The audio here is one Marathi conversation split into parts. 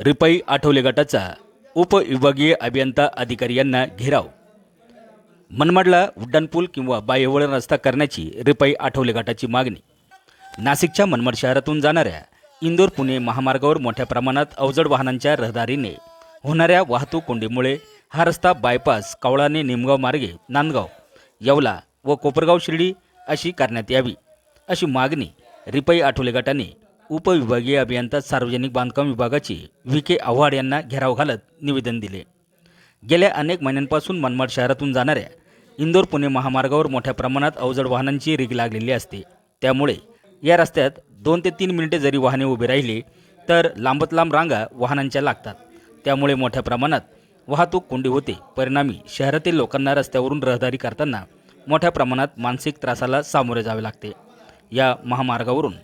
रिपाई आठवले गटाचा उपविभागीय अभियंता अधिकारी यांना घेराव. मनमाडला उड्डाणपूल किंवा बाह्यवळण रस्ता करण्याची रिपाई आठवले गटाची मागणी. नाशिकच्या मनमाड शहरातून जाणाऱ्या इंदोर पुणे महामार्गावर मोठ्या प्रमाणात अवजड वाहनांच्या रहदारीने होणाऱ्या वाहतूक कोंडीमुळे हा रस्ता बायपास कावळाने निमगाव मार्गे नांदगाव येवला व कोपरगाव शिर्डी अशी करण्यात यावी अशी मागणी रिपाई आठवले गटाने उपविभागीय अभियंता सार्वजनिक बांधकाम विभागाचे व्ही के आव्हाड यांना घेराव घालत निवेदन दिले. गेल्या अनेक महिन्यांपासून मनमाड शहरातून जाणाऱ्या इंदोर पुणे महामार्गावर मोठ्या प्रमाणात अवजड वाहनांची रीग लागलेली असते. त्यामुळे या रस्त्यात दोन ते तीन मिनिटे जरी वाहने उभी राहिली तर लांबत लांब रांगा वाहनांच्या लागतात. त्यामुळे मोठ्या प्रमाणात वाहतूक कोंडी होते. परिणामी शहरातील लोकांना रस्त्यावरून रहदारी करताना मोठ्या प्रमाणात मानसिक त्रासाला सामोरे जावे लागते. या महामार्गावरून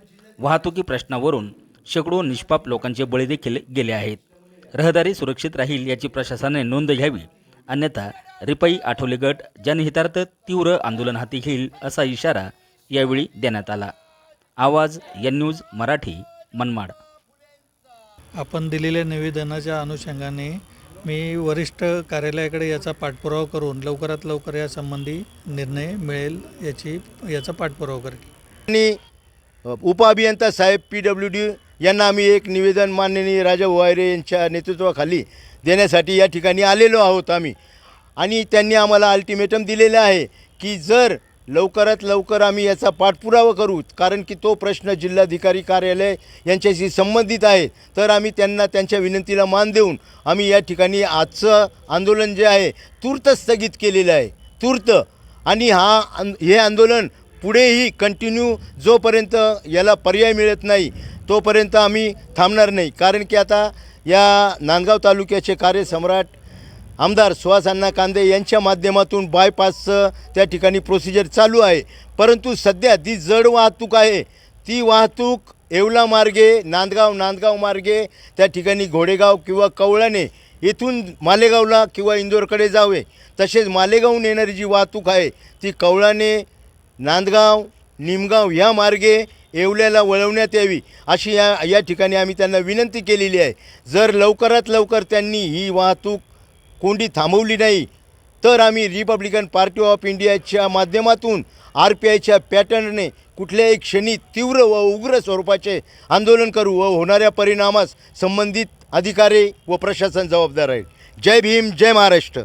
वाहतुकी प्रश्नावरून शेकडो निष्पाप लोकांचे बळी देखील गेले आहेत. रहदारी सुरक्षित राहील याची प्रशासनाने नोंद घ्यावी अन्यथा रिपाई आठवले गट जनहितार्थ तीव्र आंदोलन हाती घेईल असा इशारा यावेळी देण्यात आला. आवाज एन न्यूज मराठी मनमाड. आपण दिलेल्या निवेदनाच्या अनुषंगाने मी वरिष्ठ कार्यालयाकडे याचा पाठपुरावा करून लवकरात लवकर या संबंधी निर्णय मिळेल याची याचा पाठपुरावा करेल आणि उपअभियंता साहेब पी डब्ल्यू डी यांना आम्ही एक निवेदन माननीय राजा वायरे यांच्या नेतृत्वाखाली देण्यासाठी या ठिकाणी आलेलो आहोत आम्ही. आणि त्यांनी आम्हाला अल्टिमेटम दिलेलं आहे की जर लवकरात लवकर आम्ही याचा पाठपुरावा करू कारण की तो प्रश्न जिल्हाधिकारी कार्यालय यांच्याशी संबंधित आहे तर आम्ही त्यांना त्यांच्या विनंतीला मान देऊन आम्ही या ठिकाणी आजचं आंदोलन जे आहे तूर्त स्थगित केलेलं आहे. तूर्त. आणि हा हे आंदोलन पुढेही कंटिन्यू जोपर्यंत याला पर्याय मिळत नाही तोपर्यंत आम्ही थांबणार नाही. कारण की आता या नांदगाव तालुक्याचे कार्यसम्राट आमदार सुहास अण्णा कांदे यांच्या माध्यमातून बायपासचं त्या ठिकाणी प्रोसिजर चालू आहे. परंतु सध्या जी जड वाहतूक आहे ती वाहतूक येवला मार्गे नांदगाव नांदगाव मार्गे त्या ठिकाणी घोडेगाव किंवा कवळाने येथून मालेगावला किंवा इंदोरकडे जावे तसेच मालेगावहून येणारी जी वाहतूक आहे ती कवळाने नांदगाव निमगाव ह्या मार्गे येवल्याला वळवण्यात यावी अशी या या ठिकाणी आम्ही त्यांना विनंती केलेली आहे. जर लवकरात लवकर त्यांनी ही वाहतूक कोंडी थांबवली नाही तर आम्ही रिपब्लिकन पार्टी ऑफ इंडियाच्या माध्यमातून आर पी आयच्या पॅटर्नने कुठल्याही क्षणी तीव्र व उग्र स्वरूपाचे आंदोलन करू व होणाऱ्या परिणामास संबंधित अधिकारी व प्रशासन जबाबदार आहे जय भीम जय महाराष्ट्र.